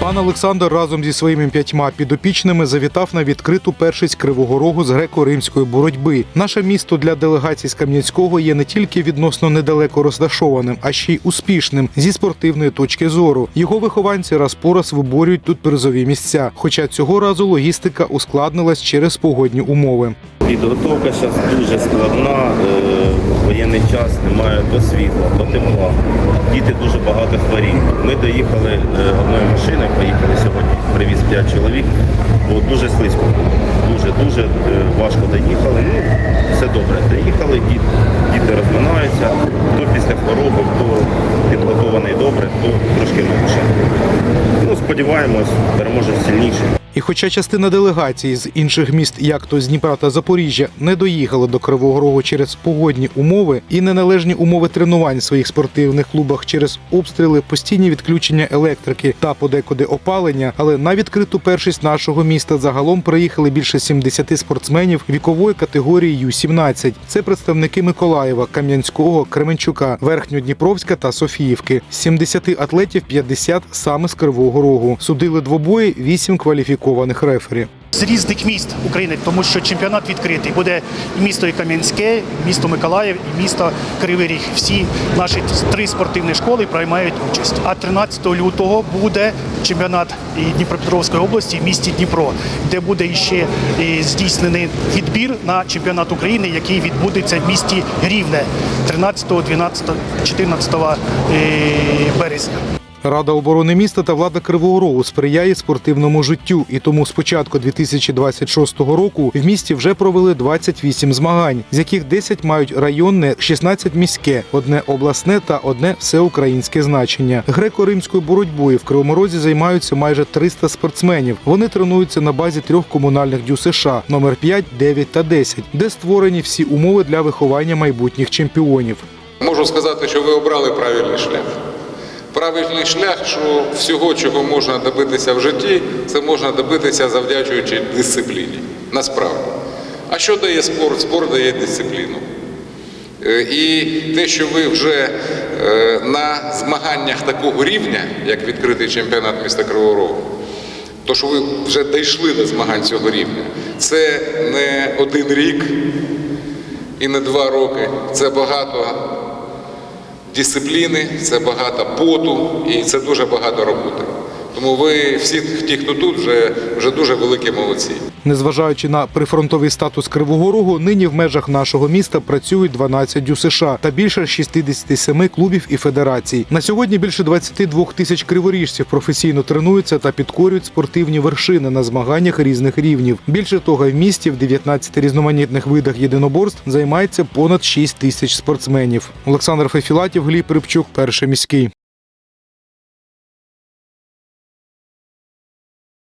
Пан Олександр разом зі своїми п'ятьма підопічними завітав на відкриту першість Кривого Рогу з греко-римської боротьби. Наше місто для делегацій з Кам'янського є не тільки відносно недалеко розташованим, а ще й успішним зі спортивної точки зору. Його вихованці раз по раз виборюють тут призові місця. Хоча цього разу логістика ускладнилась через погодні умови. Підготовка зараз дуже складна, е, воєнний час, немає то світла, то тепла. Діти дуже багато хворіють. Ми доїхали е, одною машиною, поїхали сьогодні, привіз 5 чоловік. Було дуже слизько. було, Дуже-дуже е, важко доїхали. Ну, все добре. Доїхали, діти, діти розминаються. Хто після хвороби, хто підготований добре, хто трошки менше. Ну, сподіваємось, переможе сильніший. І хоча частина делегацій з інших міст, як то з Дніпра та Запоріжжя, не доїхали до Кривого Рогу через погодні умови і неналежні умови тренувань в своїх спортивних клубах через обстріли, постійні відключення електрики та подекуди опалення, але на відкриту першість нашого міста загалом приїхали більше 70 спортсменів вікової категорії Ю-17. Це представники Миколаєва, Кам'янського, Кременчука, Верхньодніпровська та Софіївки. З 70 атлетів 50 саме з Кривого Рогу. Судили двобої 8 кваліфікованих рефері. з різних міст України, тому що чемпіонат відкритий. Буде і місто і Кам'янське, місто Миколаїв, і місто Кривий Ріг. Всі наші три спортивні школи приймають участь. А 13 лютого буде чемпіонат Дніпропетровської області в місті Дніпро, де буде іще і здійснений відбір на чемпіонат України, який відбудеться в місті Рівне 13, 12, 14 е, березня. Рада оборони міста та влада Кривого Рогу сприяє спортивному життю, і тому з початку 2026 року в місті вже провели 28 змагань, з яких 10 мають районне, 16 міське, одне обласне та одне всеукраїнське значення. Греко-римською боротьбою в Кривому Розі займаються майже 300 спортсменів. Вони тренуються на базі трьох комунальних дю США номер 5, 9 та 10, де створені всі умови для виховання майбутніх чемпіонів. Можу сказати, що ви обрали правильний шлях. Правильний шлях, що всього, чого можна добитися в житті, це можна добитися завдячуючи дисципліні. Насправді. А що дає спорт? Спорт дає дисципліну. Е, І те, що ви вже е, на змаганнях такого рівня, як відкритий чемпіонат міста Кривого Рогу, то що ви вже дійшли до змагань цього рівня, це не один рік і не два роки, це багато дисципліни, це багато поту і це дуже багато роботи. Тому ви всі ті, хто тут, вже, вже дуже великі молодці. Незважаючи на прифронтовий статус Кривого Рогу, нині в межах нашого міста працюють 12 дю США та більше 67 клубів і федерацій. На сьогодні більше 22 тисяч криворіжців професійно тренуються та підкорюють спортивні вершини на змаганнях різних рівнів. Більше того, в місті в 19 різноманітних видах єдиноборств займається понад 6 тисяч спортсменів. Олександр Фефілатів, Гліб Рибчук, перший міський.